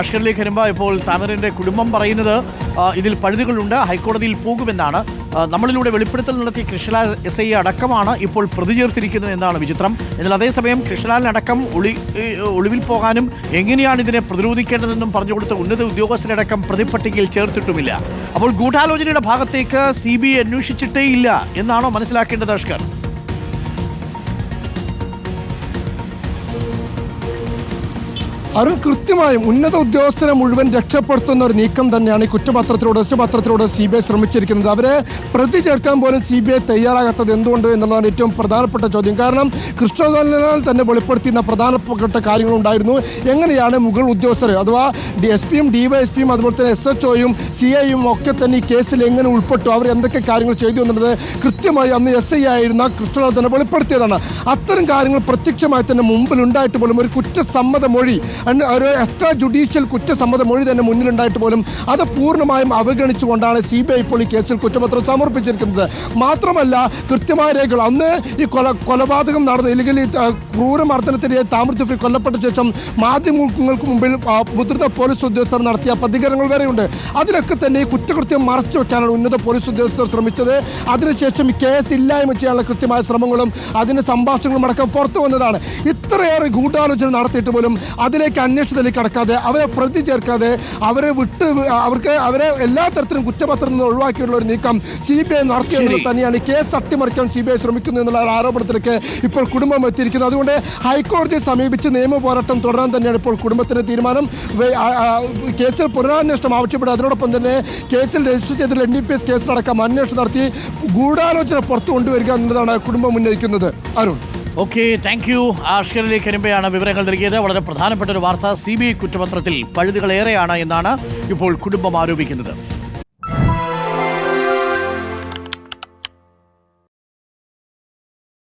അഷ്കറിലേക്ക് വരുമ്പോൾ ഇപ്പോൾ താമരന്റെ കുടുംബം പറയുന്നത് ഇതിൽ പഴുതുകളുണ്ട് ഹൈക്കോടതിയിൽ പോകുമെന്നാണ്. നമ്മളിലൂടെ വെളിപ്പെടുത്തൽ നടത്തിയ കൃഷ്ണലാൽ എസ് ഐ അടക്കമാണ് ഇപ്പോൾ പ്രതി ചേർത്തിരിക്കുന്നത് എന്നാണ് വിചിത്രം. എന്നാൽ അതേസമയം കൃഷ്ണലാലിനടക്കം ഒളി ഒളിവിൽ പോകാനും എങ്ങനെയാണ് ഇതിനെ പ്രതിരോധിക്കേണ്ടതെന്നും പറഞ്ഞു കൊടുത്ത ഉന്നത ഉദ്യോഗസ്ഥരടക്കം പ്രതിപട്ടികയിൽ ചേർത്തിട്ടുമില്ല. അപ്പോൾ ഗൂഢാലോചനയുടെ ഭാഗത്തേക്ക് സി ബി ഐ അന്വേഷിച്ചിട്ടേ ഇല്ല എന്നാണോ മനസ്സിലാക്കേണ്ടത് അഷ്കർ? അരുൺ കൃത്യമായും ഉന്നത ഉദ്യോഗസ്ഥരെ മുഴുവൻ രക്ഷപ്പെടുത്തുന്ന ഒരു നീക്കം തന്നെയാണ് ഈ കുറ്റപത്രത്തിലൂടെ രഹസ്യപത്രത്തിലൂടെ സി ബി ഐ ശ്രമിച്ചിരിക്കുന്നത്. അവരെ പ്രതി ചേർക്കാൻ പോലും സി ബി ഐ തയ്യാറാകാത്തത് എന്തുകൊണ്ട് എന്നുള്ളതാണ് ഏറ്റവും പ്രധാനപ്പെട്ട ചോദ്യം. കാരണം കൃഷ്ണലാൽ തന്നെ വെളിപ്പെടുത്തിയ പ്രധാനപ്പെട്ട കാര്യങ്ങളുണ്ടായിരുന്നു. എങ്ങനെയാണ് മുകൾ ഉദ്യോഗസ്ഥർ അഥവാ ഡി എസ് പിയും ഡിവൈഎസ്പിയും അതുപോലെ തന്നെ എസ് എച്ച് ഒയും സി ഐയും ഒക്കെ തന്നെ ഈ കേസിൽ എങ്ങനെ ഉൾപ്പെട്ടു? അവർ എന്തൊക്കെ കാര്യങ്ങൾ ചെയ്തു എന്നുള്ളത് കൃത്യമായി അന്ന് എസ് ഐ ആയിരുന്ന കൃഷ്ണലാൽ തന്നെ വെളിപ്പെടുത്തിയതാണ്. അത്തരം കാര്യങ്ങൾ പ്രത്യക്ഷമായി തന്നെ മുമ്പിൽ ഉണ്ടായിട്ട് പോലും ഒരു കുറ്റസമ്മത മൊഴി ഒരു എക്സ്ട്രാ ജുഡീഷ്യൽ കുറ്റസമ്മത മൊഴി തന്നെ മുന്നിലുണ്ടായിട്ട് പോലും അത് പൂർണമായും അവഗണിച്ചുകൊണ്ടാണ് സി ബി ഐ ഇപ്പോൾ ഈ കേസിൽ കുറ്റപത്രം സമർപ്പിച്ചിരിക്കുന്നത്. മാത്രമല്ല കൃത്യമായ രേഖകൾ. അന്ന് ഈ കൊല കൊലപാതകം നടന്ന ഇല്ലെങ്കിൽ ഈ ക്രൂരമർദ്ദനത്തിനിടെ താമരത്തിൽ കൊല്ലപ്പെട്ട ശേഷം മാധ്യമങ്ങൾക്ക് മുമ്പിൽ മുതിർന്ന പോലീസ് ഉദ്യോഗസ്ഥർ നടത്തിയ പ്രതികരണങ്ങൾ വരെയുണ്ട് അതിലൊക്കെ തന്നെ ഈ കുറ്റകൃത്യം മറച്ചു വെക്കാനാണ് ഉന്നത പോലീസ് ഉദ്യോഗസ്ഥർ ശ്രമിച്ചത്. അതിനുശേഷം ഈ കേസ് ഇല്ലായ്മ ചെയ്യാനുള്ള കൃത്യമായ ശ്രമങ്ങളും അതിന് സംഭാഷണങ്ങളും അടക്കം പുറത്തു വന്നതാണ്. ഇത്രയേറെ ഗൂഢാലോചന നടത്തിയിട്ട് പോലും അതിലേക്ക് അന്വേഷണത്തിലേക്ക് കടക്കാതെ അവരെ പ്രതി ചേർക്കാതെ അവരെ വിട്ട് അവർക്ക് അവരെ എല്ലാ തരത്തിലും കുറ്റപത്രത്തിൽ നിന്ന് ഒഴിവാക്കിയുള്ള ഒരു നീക്കം സി ബി ഐ നടത്തിയെന്നുള്ളത് തന്നെയാണ്. കേസ് അട്ടിമറിക്കാൻ സി ബി ഐ ശ്രമിക്കുന്നു എന്നുള്ള ഒരു ആരോപണത്തിലേക്ക് ഇപ്പോൾ കുടുംബം എത്തിയിരിക്കുന്നത് അതുകൊണ്ട് ഹൈക്കോടതിയെ സമീപിച്ച് നിയമ പോരാട്ടം തുടരാൻ തന്നെയാണ് ഇപ്പോൾ കുടുംബത്തിന്റെ തീരുമാനം. കേസിൽ പുനരന്വേഷണം ആവശ്യപ്പെടും. അതിനോടൊപ്പം തന്നെ കേസിൽ രജിസ്റ്റർ ചെയ്തിട്ടുള്ള എൻ ഡി പി എസ് കേസിലടക്കം അന്വേഷണം നടത്തി ഗൂഢാലോചന പുറത്തു കൊണ്ടുവരിക എന്നതാണ് കുടുംബം ഉന്നയിക്കുന്നത്. അരുൺ. ഓക്കെ താങ്ക് യു ആഷ്കറിലേക്ക് വരുമ്പോഴാണ് വിവരങ്ങൾ നൽകിയത്. വളരെ പ്രധാനപ്പെട്ട ഒരു വാർത്ത സി ബി ഐ കുറ്റപത്രത്തിൽ പഴുതുകളേറെയാണ് എന്നാണ് ഇപ്പോൾ കുടുംബം ആരോപിക്കുന്നത്.